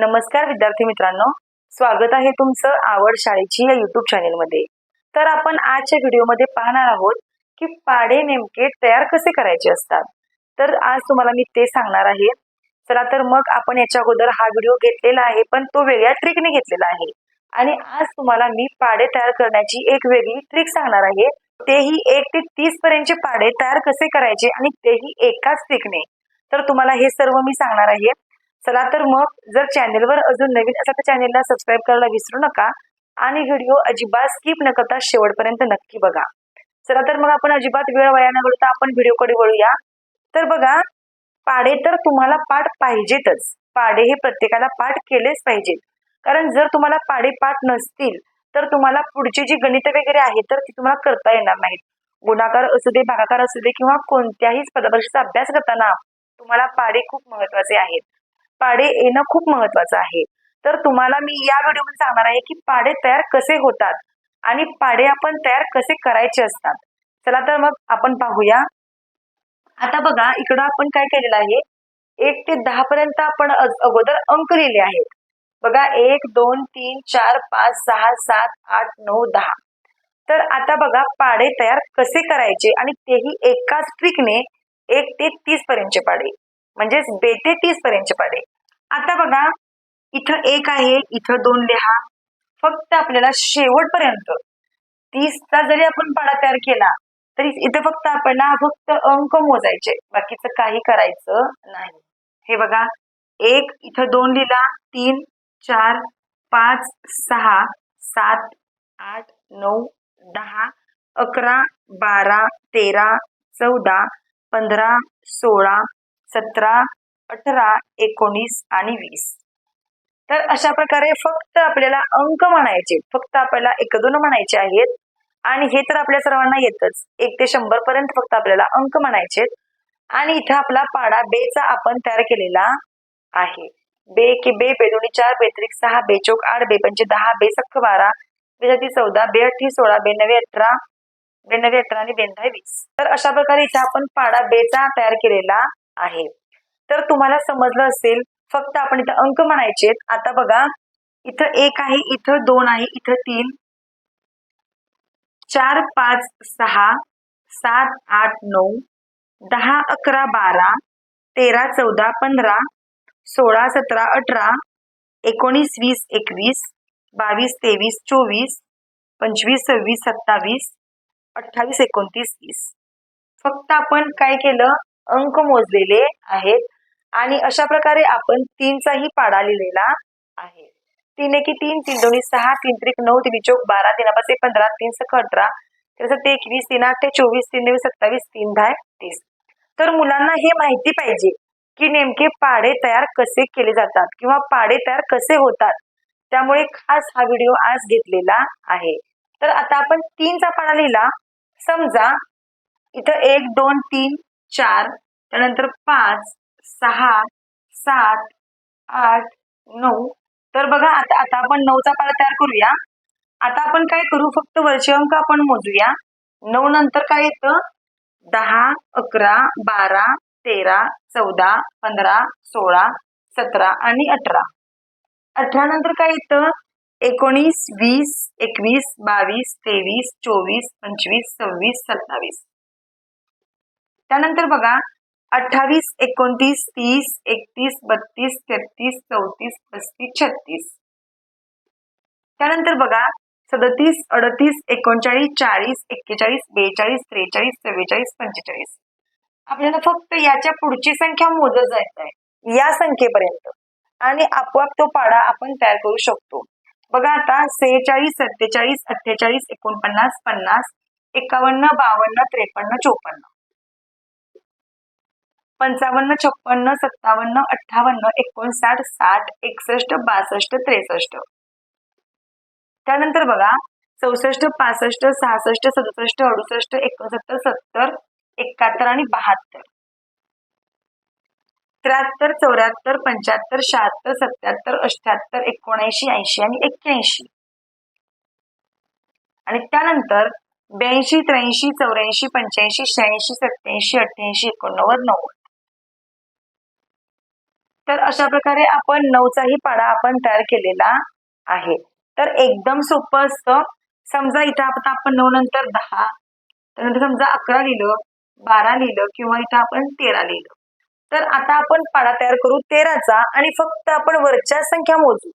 नमस्कार विद्यार्थी मित्रांनो. स्वागत आहे तुमचं आवड शाळेची या युट्यूब चॅनेलमध्ये तर आपण आजच्या व्हिडिओमध्ये पाहणार आहोत की पाढे नेमके तयार कसे करायचे असतात. तर आज तुम्हाला मी ते सांगणार आहे. चला तर मग आपण याच्या अगोदर हा व्हिडिओ घेतलेला आहे पण तो वेगळ्या ट्रिकने घेतलेला आहे. आणि आज तुम्हाला मी पाढे तयार करण्याची एक वेगळी ट्रिक सांगणार आहे. तेही एक ते तीस पर्यंतचे पाढे तयार कसे करायचे आणि तेही एकाच ट्रिकने तर तुम्हाला हे सर्व मी सांगणार आहे. चला तर मग जर चॅनेलवर अजून नवीन असा तर चॅनेलला सबस्क्राईब करायला विसरू नका. आणि व्हिडिओ अजिबात स्किप न करता शेवटपर्यंत नक्की बघा. चला तर मग आपण अजिबात वेळ वाया न घालता आपण व्हिडिओकडे वळूया. तर बघा पाढे तर तुम्हाला पाठ पाहिजेतच. पाढे हे प्रत्येकाला पाठ केलेच पाहिजेत. कारण जर तुम्हाला पाढे पाठ नसतील तर तुम्हाला पुढची जी गणित वगैरे आहेत तर ती तुम्हाला करता येणार नाहीत. गुणाकार असू दे भागाकार असू दे किंवा कोणत्याही पदपरीक्षेचा अभ्यास करताना तुम्हाला पाढे खूप महत्त्वाचे आहेत. पाढे येणं खूप महत्वाचं आहे. तर तुम्हाला मी या व्हिडिओमध्ये सांगणार आहे की पाढे तयार कसे होतात आणि पाढे आपण तयार कसे करायचे असतात. चला तर मग आपण पाहूया. आता बघा इकडं आपण काय केलेलं आहे? एक ते दहा पर्यंत आपण अगोदर अंक लिहिले आहेत. बघा एक दोन तीन चार पाच सहा सात आठ नऊ दहा. तर आता बघा पाडे तयार कसे करायचे आणि तेही एकाच ट्रिकने एक ते तीस पर्यंतचे पाढे म्हणजेच बेते तीस पर्यंतचे पाढे आता बघा इथं एक आहे इथं दोन लिहा. फक्त आपल्याला शेवटपर्यंत तीसचा जरी आपण पाडा तयार केला तरी इथं फक्त आपल्याला फक्त अंक मोजायचे. बाकीचं काही करायचं नाही. हे बघा एक इथं दोन लिहिला तीन चार पाच सहा सात आठ नऊ दहा अकरा बारा तेरा चौदा पंधरा सोळा सतरा अठरा एकोणीस आणि वीस. तर अशा प्रकारे फक्त आपल्याला अंक म्हणायचे. फक्त आपल्याला एक दोन म्हणायचे आहेत. आणि हे तर आपल्या सर्वांना येतच. एक ते शंभर पर्यंत फक्त आपल्याला अंक म्हणायचे आणि इथं आपला पाडा बेचा आपण तयार केलेला आहे. बे की बे बेदोणी चार बेत्रिक सहा बेचोक आठ बे पंचे दहा बे सख्ख बारा बेजाती चौदा बे अठ्ठी सोळा बे नवे अठरा बे नवे अठरा आणि बेंधा वीस. तर अशा प्रकारे इथं आपण पाडा बेचा तयार केलेला आहे. तर तुम्हाला समजलं असेल फक्त आपण इथं अंक म्हणायचे आता बघा इथं एक आहे इथं दोन आहे इथं तीन. चार पाच सहा सात आठ नऊ दहा अकरा बारा तेरा चौदा पंधरा सोळा सतरा अठरा एकोणीस वीस एकवीस बावीस तेवीस चोवीस पंचवीस सव्वीस सत्तावीस अठ्ठावीस एकोणतीस वीस फक्त आपण काय केलं? अंक मोजलेले आहेत. आणि अशा प्रकारे आपण तीनचाही पाडा लिहिलेला आहे. तीन एकी तीन तीन दोन्ही सहा तीन त्रिक नऊ तीन चौक बारा तीन पाच पंधरा तीन सख अठरा तीन सत्ते एकवीस तीन आठ ते चोवीस तीन नऊ सत्तावीस तीन दहा तीस. तर मुलांना हे माहिती पाहिजे की नेमके पाढे तयार कसे केले जातात किंवा पाढे तयार कसे होतात. त्यामुळे खास हा व्हिडिओ आज घेतलेला आहे. तर आता आपण तीनचा पाढा लिहिला. समजा इथं एक दोन तीन चार त्यानंतर पाच सहा सात आठ नऊ. तर बघा आता आता आपण नऊचा पाढा तयार करूया. आता आपण काय करू? फक्त वरचे अंक आपण मोजूया. नऊ नंतर काय येतं? दहा अकरा बारा तेरा चौदा पंधरा सोळा सतरा आणि अठरा. अठरा नंतर काय येतं? एकोणीस वीस एकवीस बावीस तेवीस चोवीस पंचवीस सव्वीस सत्तावीस. त्यानंतर बघा अठ्ठावीस एकोणतीस तीस एकतीस बत्तीस तेहतीस चौतीस पस्तीस छत्तीस. त्यानंतर बघा सदतीस अडतीस एकोणचाळीस चाळीस एक्केचाळीस बेचाळीस त्रेचाळीस चव्वेचाळीस पंचेचाळीस. आपल्याला फक्त याच्या पुढची संख्या मोजत जायचं आहे. या संख्येपर्यंत. आणि आपोआप तो पाडा आपण तयार करू शकतो. बघा आता सेहेचाळीस सत्तेचाळीस अठ्ठेचाळीस एकोणपन्नास पन्नास एकावन्न बावन्न त्रेपन्न चोपन्न. पंचावन्न छप्पन्न सत्तावन्न अठ्ठावन्न एकोणसाठ साठ एकसष्ट बासष्ट त्रेसष्ट. त्यानंतर बघा चौसष्ट पासष्ट सहासष्ट सदुसष्ट अडुसष्ट एकोणसत्तर सत्तर एकाहत्तर आणि बहात्तर. त्र्याहत्तर चौऱ्याहत्तर पंच्याहत्तर शहात्तर सत्याहत्तर अठ्याहत्तर एकोणऐंशी ऐंशी आणि एक्क्याऐंशी. आणि त्यानंतर ब्याऐंशी त्र्याऐंशी चौऱ्याऐंशी पंच्याऐंशी शहाऐंशी सत्याऐंशी अठ्ठ्याऐंशी एकोणनव्वद नव्वद. तर अशा प्रकारे आपण नऊचाही पाडा आपण तयार केलेला आहे. तर एकदम सोपं असतं. समजा इथं आता आपण नऊ नंतर दहा. त्यानंतर समजा अकरा लिहिलं बारा लिहिलं किंवा इथं आपण तेरा लिहिलं. तर आता आपण पाडा तयार करू तेराचा आणि फक्त आपण वरच्या संख्या मोजू.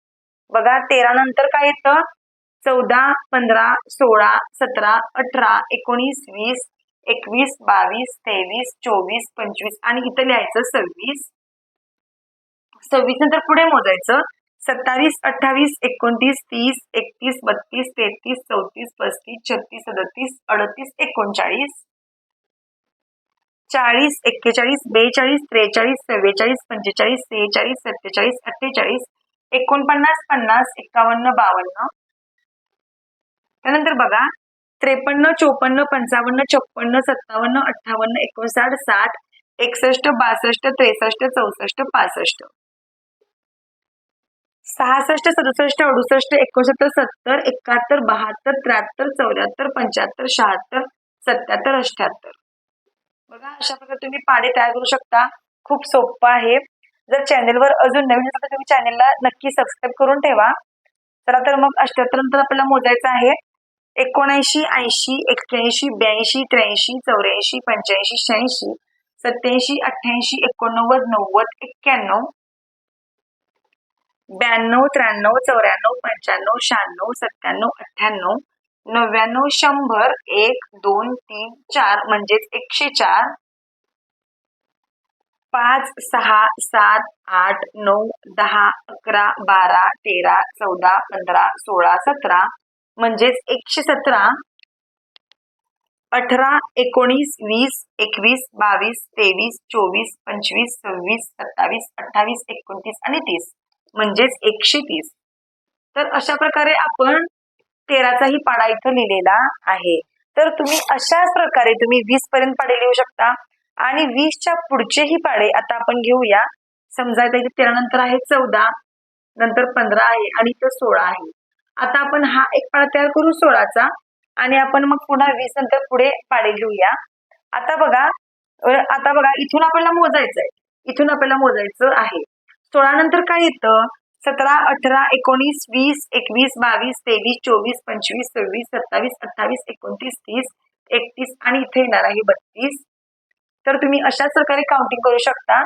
बघा तेरा नंतर काय येतं? चौदा पंधरा सोळा सतरा अठरा एकोणीस वीस एकवीस बावीस तेवीस चोवीस पंचवीस आणि इथं लिहायचं सव्वीस. सव्वीस नंतर पुढे मोजायचं. सत्तावीस अठ्ठावीस एकोणतीस तीस एकतीस बत्तीस तेहतीस चौतीस पस्तीस छत्तीस सदतीस अडतीस एकोणचाळीस. चाळीस एक्केचाळीस बेचाळीस त्रेचाळीस चव्वेचाळीस पंचेचाळीस सेहेचाळीस सत्तेचाळीस अठ्ठेचाळीस एकोणपन्नास पन्नास एकावन्न बावन्न. त्यानंतर बघा त्रेपन्न चोपन्न पंचावन्न छप्पन्न सत्तावन्न अठ्ठावन्न एकोणसाठ साठ एकसष्ट बासष्ट त्रेसष्ट चौसष्ट पासष्ट. सहासष्ट सदुसष्ट अडुसष्ट एकोणसत्तर सत्तर एकाहत्तर बहात्तर त्र्याहत्तर चौऱ्याहत्तर पंच्याहत्तर शहात्तर सत्याहत्तर अठ्याहत्तर. बघा अशा प्रकारे तुम्ही पाडे तयार करू शकता. खूप सोपं आहे. जर चॅनेलवर अजून नवीन असेल तर तुम्ही चॅनेलला नक्की सबस्क्राईब करून ठेवा. चला तर मग अठ्याहत्तर नंतर आपल्याला मोजायचं आहे. एकोणऐंशी ऐंशी एक्क्याऐंशी ब्याऐंशी त्र्याऐंशी चौऱ्याऐंशी पंच्याऐंशी शहाऐंशी सत्याऐंशी अठ्ठ्याऐंशी एकोणनव्वद नव्वद एक्क्याण्णव ब्याण्णव त्र्याण्णव चौऱ्याण्णव पंच्याण्णव शहाण्णव सत्त्याण्णव अठ्ठ्याण्णव नव्याण्णव शंभर एक दोन तीन चार म्हणजेच एकशे चार पाच सहा सात आठ नऊ दहा अकरा बारा तेरा चौदा पंधरा सोळा सतरा म्हणजेच एकशे सतरा अठरा एकोणीस वीस एकवीस बावीस तेवीस चोवीस पंचवीस सव्वीस सत्तावीस अठ्ठावीस एकोणतीस आणि तीस. म्हणजेच एकशे तीस. तर अशा प्रकारे आपण तेराचाही पाडा इथं लिहिलेला आहे. तर तुम्ही अशाच प्रकारे तुम्ही वीस पर्यंत पाडे लिहू शकता. आणि वीसच्या पुढचेही पाडे आता आपण घेऊया. समजा इथे तेरा नंतर आहे चौदा नंतर पंधरा आहे आणि इथं सोळा आहे. आता आपण हा एक पाडा तयार करू सोळाचा. आणि आपण मग पुन्हा वीस नंतर पुढे पाडे घेऊया आता बघा आता बघा इथून आपल्याला मोजायचं आहे इथून आपल्याला मोजायचं आहे. सोळा नंतर काय येतं? सतरा अठरा एकोणीस वीस एकवीस बावीस तेवीस चोवीस पंचवीस सव्वीस सत्तावीस अठ्ठावीस एकोणतीस तीस एकतीस आणि इथे येणार आहे बत्तीस. तर तुम्ही अशाच प्रकारे काउंटिंग करू शकता.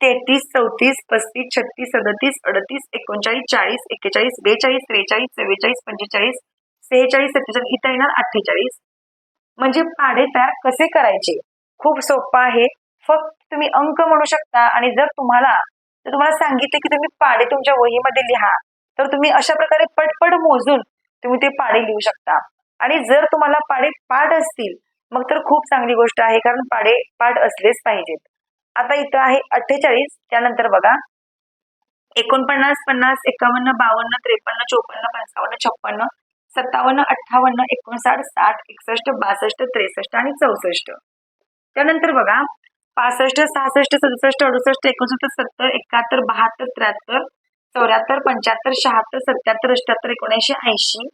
तेहतीस चौतीस पस्तीस छत्तीस सदतीस अडतीस एकोणचाळीस चाळीस एक्केचाळीस बेचाळीस त्रेचाळीस चव्वेचाळीस पंचेचाळीस सेहेचाळीस सत्तेचाळीस इथं येणार अठ्ठेचाळीस. म्हणजे पाढे तयार कसे करायचे? खूप सोपं आहे. फक्त तुम्ही अंक म्हणू शकता आणि जर तुम्हाला तर तुम्हाला सांगितले की तुम्ही पाढे तुमच्या वहीमध्ये लिहा. तर तुम्ही अशा प्रकारे पटपट मोजून तुम्ही ते पाढे लिहू शकता. आणि जर तुम्हाला पाढे पाठ असतील मग तर खूप चांगली गोष्ट आहे कारण पाडे पाठ असलेच पाहिजेत. आता इथं आहे अठ्ठेचाळीस त्यानंतर बघा. एकोणपन्नास पन्नास एकावन्न बावन्न त्रेपन्न चोपन्न पंचावन्न छप्पन्न सत्तावन्न अठ्ठावन्न एकोणसाठ साठ एकसष्ट बासष्ट त्रेसष्ट आणि चौसष्ट. त्यानंतर बघा. पासष्ट सहासष्ट सदुसष्ट अडुसष्ट एकोणसत्तर सत्तर एकाहत्तर बहात्तर त्र्याहत्तर चौऱ्याहत्तर पंच्याहत्तर शहात्तर सत्याहत्तर अठ्याहत्तर एकोणऐंशी ऐंशी.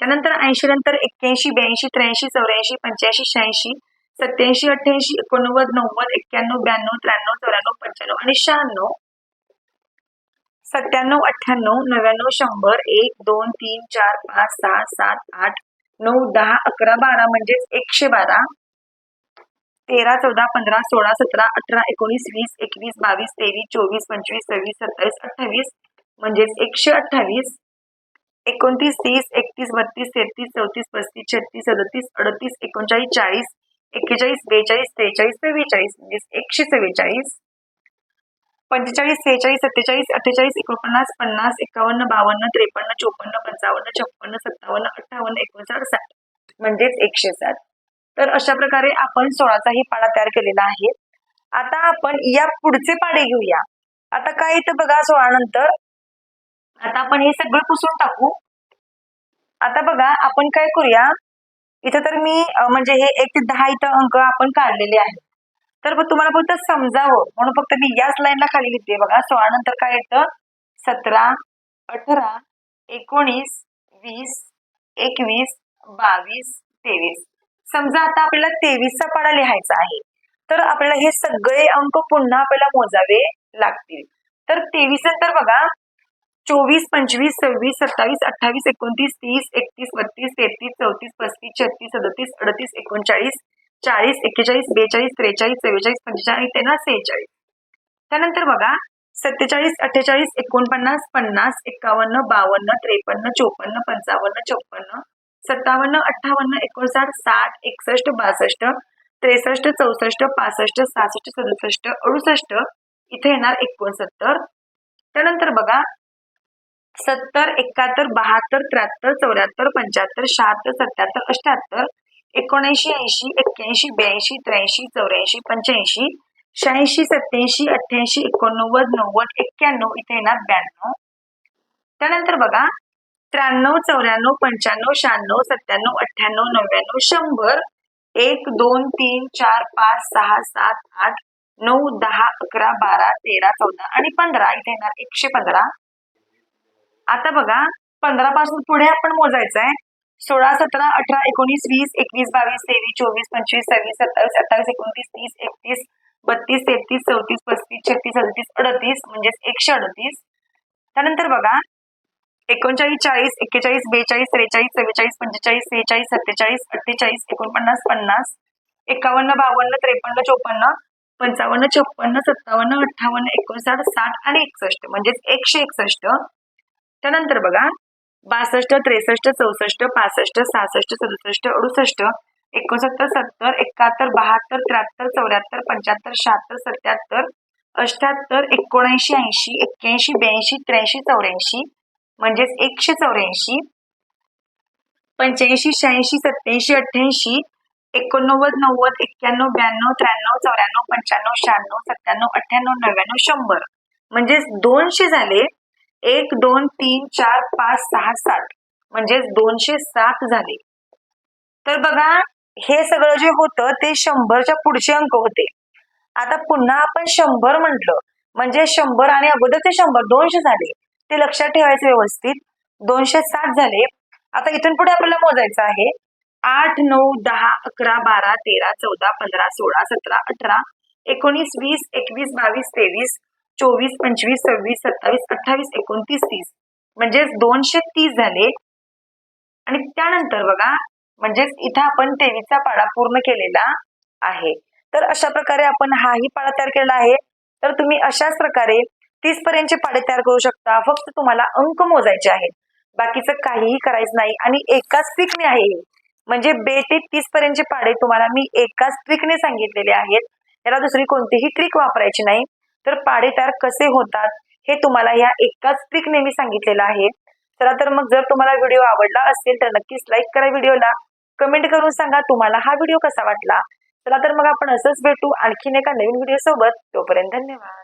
त्यानंतर ऐंशी नंतर एक्क्याऐंशी ब्याऐंशी त्र्याऐंशी चौऱ्याऐंशी पंच्याऐंशी शहाऐंशी सत्याऐंशी अठ्ठ्याऐंशी एकोणनव्वद नव्वद एक्क्याण्णव ब्याण्णव त्र्याण्णव चौऱ्याण्णव पंच्याण्णव आणि शहाण्णव. सत्त्याण्णव अठ्ठ्याण्णव नव्याण्णव शंभर एक दोन तीन चार पाच सहा सात आठ नऊ दहा अकरा बारा म्हणजेच एकशे बारा. तेरा चौदा पंधरा सोळा सतरा अठरा एकोणीस वीस एकवीस बावीस तेवीस चोवीस पंचवीस सव्वीस सत्तावीस अठ्ठावीस म्हणजेच एकशे अठ्ठावीस एकोणतीस तीस एकतीस बत्तीस तेहतीस चौतीस पस्तीस छत्तीस सदतीस अडतीस एकोणचाळीस चाळीस एक्केचाळीस बेचाळीस त्रेचाळीस चव्वेचाळीस म्हणजेच एकशे चव्वेचाळीस पंचेचाळीस सेहेचाळीस सत्तेचाळीस अठ्ठेचाळीस एकोणपन्नास पन्नास एकावन्न बावन्न त्रेपन्न चोपन्न पंचावन्न छप्पन्न सत्तावन्न अठ्ठावन्न एकोणसाठ साठ म्हणजेच एकशे साठ. तर अशा प्रकारे आपण सोळाचाही पाडा तयार केलेला आहे. आता आपण या पुढचे पाडे घेऊया. आता काय येतं बघा सोळा नंतर. आता आपण हे सगळं पुसून टाकू. आता बघा आपण काय करूया? इथं तर मी म्हणजे हे एक ते दहा इथं अंक आपण काढलेले आहेत. तर तुम्हाला फक्त समजावं. म्हणून फक्त मी याच लाईनला खाली लिहिते. बघा सोळा नंतर काय येतं? सतरा अठरा एकोणीस वीस एकवीस बावीस तेवीस. समजा आता आपल्याला तेवीसचा पाडा लिहायचा आहे तर आपल्याला हे सगळे अंक पुन्हा आपल्याला मोजावे लागतील. तर तेवीस नंतर बघा चोवीस पंचवीस सव्वीस सत्तावीस अठ्ठावीस एकोणतीस तीस एकतीस बत्तीस तेहतीस चौतीस पस्तीस छत्तीस सदतीस अडतीस एकोणचाळीस चाळीस एक्केचाळीस बेचाळीस त्रेचाळीस चव्वेचाळीस पंचेचाळीस ते सेहेचाळीस. त्यानंतर बघा सत्तेचाळीस अठ्ठेचाळीस एकोणपन्नास पन्नास एकावन्न बावन्न त्रेपन्न चोपन्न पंचावन्न चौपन्न सत्तावन्न अठ्ठावन्न एकोणसाठ साठ एकसष्ट बासष्ट त्रेसष्ट चौसष्ट पासष्ट सहासष्ट सदुसष्ट अडुसष्ट. इथे येणार एकोणसत्तर. त्यानंतर बघा सत्तर एकाहत्तर बहात्तर त्र्याहत्तर चौऱ्याहत्तर पंच्याहत्तर शहात्तर सत्याहत्तर अठ्याहत्तर एकोणऐंशी ऐंशी एक्क्याऐंशी ब्याऐंशी त्र्याऐंशी चौऱ्याऐंशी पंच्याऐंशी शहाऐंशी सत्याऐंशी अठ्ठ्याऐंशी एकोणनव्वद नव्वद एक्क्याण्णव इथे येणार ब्याण्णव. त्यानंतर बघा त्र्याण्णव चौऱ्याण्णव पंच्याण्णव शहाण्णव सत्त्याण्णव अठ्ठ्याण्णव नव्याण्णव शंभर एक दोन तीन चार पाच सहा सात आठ नऊ दहा अकरा बारा तेरा चौदा आणि पंधरा. इथे येणार एकशे पंधरा. आता बघा पंधरा पासून पुढे आपण मोजायचं आहे सोळा सतरा अठरा एकोणीस वीस एकवीस बावीस तेवीस चोवीस पंचवीस सव्वीस सत्तावीस अठ्ठावीस एकोणतीस तीस एकतीस बत्तीस तेहतीस चौतीस पस्तीस छत्तीस सदतीस अडतीस म्हणजेच एकशे अडतीस. त्यानंतर बघा एकोणचाळीस चाळीस एक्केचाळीस बेचाळीस त्रेचाळीस चव्वेचाळीस पंचेचाळीस सेहेचाळीस सत्तेचाळीस अठ्ठेचाळीस एकोणपन्नास पन्नास एकावन्न बावन्न त्रेपन्न चोपन्न पंचावन्न छप्पन्न सत्तावन्न अठ्ठावन्न एकोणसाठ साठ आणि एकसष्ट. म्हणजेच एकशे एकसष्ट. त्यानंतर बघा बासष्ट त्रेसष्ट चौसष्ट पासष्ट सहासष्ट सदुसष्ट अडुसष्ट एकोणसत्तर सत्तर एकाहत्तर बहात्तर त्र्याहत्तर चौऱ्याहत्तर पंच्याहत्तर शहात्तर सत्याहत्तर अठ्याहत्तर एकोणऐंशी ऐंशी एक्क्याऐंशी ब्याऐंशी त्र्याऐंशी चौऱ्याऐंशी म्हणजेच एकशे चौऱ्याऐंशी पंच्याऐंशी शहाऐंशी सत्याऐंशी अठ्ठ्याऐंशी एकोणनव्वद नव्वद एक्क्याण्णव ब्याण्णव त्र्याण्णव चौऱ्याण्णव पंच्याण्णव शहाण्णव सत्त्याण्णव अठ्ठ्याण्णव नव्याण्णव शंभर. म्हणजेच दोनशे झाले एक दोन तीन चार पाच सहा सात. म्हणजेच दोनशे सात झाले. तर बघा हे सगळं जे होतं ते शंभरच्या पुढचे अंक होते. आता पुन्हा आपण शंभर म्हटलं. म्हणजे शंभर आणि अगोदरचे शंभर दोनशे झाले. ते लक्षात ठेवायचे व्यवस्थित. दोनशे सात झाले. आता इथून पुढे आपल्याला मोजायचं आहे. आठ नऊ दहा अकरा बारा तेरा चौदा पंधरा सोळा सतरा अठरा एकोणीस वीस एकवीस बावीस तेवीस चोवीस पंचवीस सव्वीस सत्तावीस अठ्ठावीस एकोणतीस तीस. म्हणजेच दोनशे तीस झाले. आणि त्यानंतर बघा म्हणजेच इथं आपण तेवीसचा पाडा पूर्ण केलेला आहे. तर अशा प्रकारे आपण हाही पाडा तयार केलेला आहे. तर तुम्ही अशाच प्रकारे तीस पर्यंतचे पाडे तयार करू शकता. फक्त तुम्हाला अंक मोजायचे आहेत. बाकीचं काहीही करायचं नाही आणि एकाच ट्रिकने आहे. म्हणजे बे ते तीस पर्यंतचे पाडे तुम्हाला मी एकाच ट्रिकने सांगितलेले आहेत. याला दुसरी कोणतीही ट्रिक वापरायची नाही. तर पाडे तयार कसे होतात हे तुम्हाला या एकाच ट्रिकने मी सांगितलेलं आहे. चला तर मग जर तुम्हाला व्हिडिओ आवडला असेल तर नक्कीच लाईक करा व्हिडिओला. कमेंट करून सांगा तुम्हाला हा व्हिडिओ कसा वाटला. चला तर मग आपण असंच भेटू आणखीन एका नवीन व्हिडिओ सोबत तोपर्यंत धन्यवाद.